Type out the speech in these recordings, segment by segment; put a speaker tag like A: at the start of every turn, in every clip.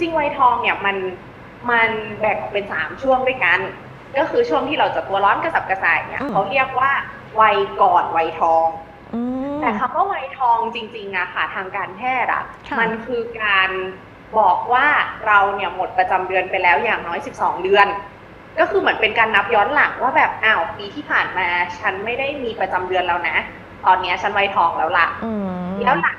A: จริงวัยทองเนี่ยมันมันแบ่งออกเป็นสามช่วงด้วยกัน ก็คือช่วงที่เราจะตัวร้อนกระสับกระส่ายเนี่ย
B: อืม
A: เขาเรียกว่าวัยก่อนวัยทอง
B: อืม
A: แต่คำว่าวัยทองจริงๆอะค่ะ ทางการแพทย์อะ
B: ค่ะ
A: มันคือการบอกว่าเราเนี่ยหมดประจำเดือนไปแล้วอย่างน้อย 12 เดือน ก็คือเหมือนเป็นการนับย้อนหลังว่าแบบอ้าวปีที่ผ่านมา ฉันไม่ได้มีประจำเดือนแล้วนะ ตอนเนี้ยฉันวัยทองแล้วล่ะ
B: อืม
A: แล้วหลัง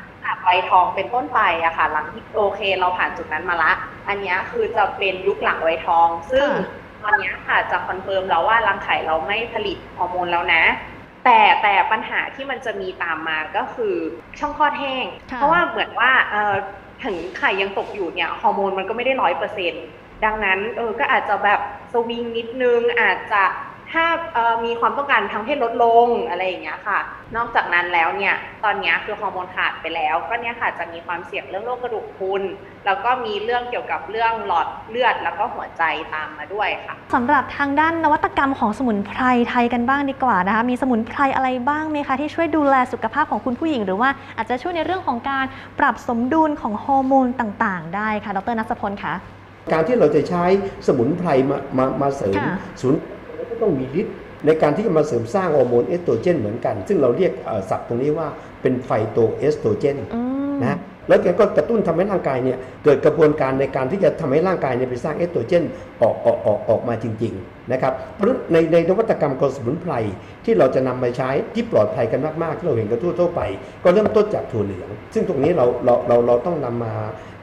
A: จากวัยทองเป็นต้นไปอะค่ะ หลังที่โอเคเราผ่านจุดนั้นมาละ อันเนี้ยคือจะเป็นยุคหลังวัยทอง ซึ่ง
B: ค่ะ
A: ตอนเนี้ยค่ะจะคอนเฟิร์มแล้วว่ารังไข่เราไม่ผลิตฮอร์โมนแล้วนะ แต่แต่ปัญหาที่มันจะมีตามมาก็คือช่องคลอดแห้ง
B: ค่ะ
A: เพราะว่าเหมือนว่าเอ่อถึงไข่ยังตกอยู่เนี่ยฮอร์โมนมันก็ไม่ได้ร้อยเปอร์เซ็นต์ดังนั้นเออก็อาจจะแบบสวิงนิดนึงอาจจะ ถ้าเอ่อมีความต้องการทางเพศลดลงอะไรอย่างเงี้ยค่ะ นอกจากนั้นแล้วเนี่ยตอนเนี้ยคือฮอร์โมนขาดไปแล้ว ก็เนี่ยค่ะจะมีความเสี่ยงเรื่องโรคกระดูกพรุนแล้วก็มีเรื่องเกี่ยวกับเรื่องหลอดเลือดแล้วก็หัวใจตามมาด้วยค่ะ
B: สำหรับทางด้านนวัตกรรมของสมุนไพรไทยกันบ้างดีกว่านะคะมีสมุนไพรอะไรบ้างไหมคะที่ช่วยดูแลสุขภาพของคุณผู้หญิง หรือว่าอาจจะช่วยในเรื่องของการปรับสมดุลของฮอร์โมนต่างๆ ได้ค่ะ ดรนัสพลคะ
C: การที่เราจะใช้สมุนไพรมามามาเสริม
B: ค่ะ
C: ศูนย์ ก็ต้องมีฤทธิ์ในการที่จะมาเสริมสร้างฮอร์โมนเอสโตรเจนเหมือนกัน ซึ่งเราเรียกเอ่อศัพท์ตรงนี้ว่าเป็นไฟโตเอสโตรเจน
B: อืม
C: นะแล้วแกก็กระตุ้นทำให้ร่างกายเนี่ยเกิดกระบวนการในการที่จะทำให้ร่างกายเนี่ยไปสร้างเอสโตรเจนออกออกออกออกมาจริงๆนะครับเพราะฉะนั้นในในนวัตกรรมของสมุนไพรที่เราจะนำมาใช้ที่ปลอดภัยกันมากๆ ที่เราเห็นกันทั่วๆไป ก็เริ่มต้นจากถั่วเหลือง ซึ่งตรงนี้เราเราเราเราต้องนำมาเอ่อ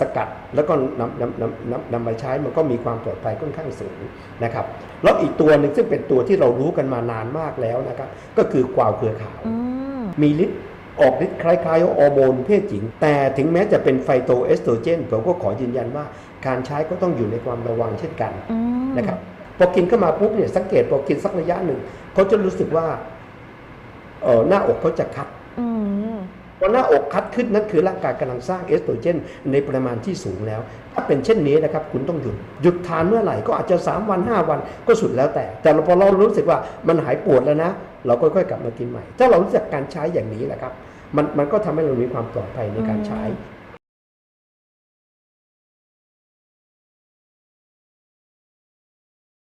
C: สกัดแล้วก็นำนำนำนำนำมาใช้มันก็มีความปลอดภัยค่อนข้างสูงนะครับแล้วอีกตัวหนึ่งซึ่งเป็นตัวที่เรารู้กันมานานมากแล้วนะครับก็คือกวาวเครือขาว
B: อืม
C: มีฤทธิ์ออกฤทธิ์คล้ายๆฮอร์โมนเพศหญิง แต่ถึงแม้จะเป็นไฟโตเอสโตรเจนผมก็ขอยืนยันว่า การใช้ก็ต้องอยู่ในความระวังเช่นกัน
B: อืม
C: นะครับพอกินเข้ามาปุ๊บเนี่ยสังเกตพอกินสักระยะหนึ่งเขาจะรู้สึกว่าเออหน้าอกเขาจะคัด
B: อืม
C: พอหน้าอกคัดขึ้นนั่นคือร่างกายกำลังสร้างเอสโตรเจนในปริมาณที่สูงแล้ว ถ้าเป็นเช่นนี้นะครับคุณต้องหยุด หยุดทานเมื่อไหร่ก็อาจจะ 3 วัน 5 วันก็สุดแล้วแต่ แต่พอเรารู้สึกว่ามันหายปวดแล้วนะ เราก็ค่อยๆกลับมากินใหม่ ถ้าเรารู้จักการใช้อย่างนี้แหละครับมันมันก็ทำให้เรามีความปลอดภัยในการใช้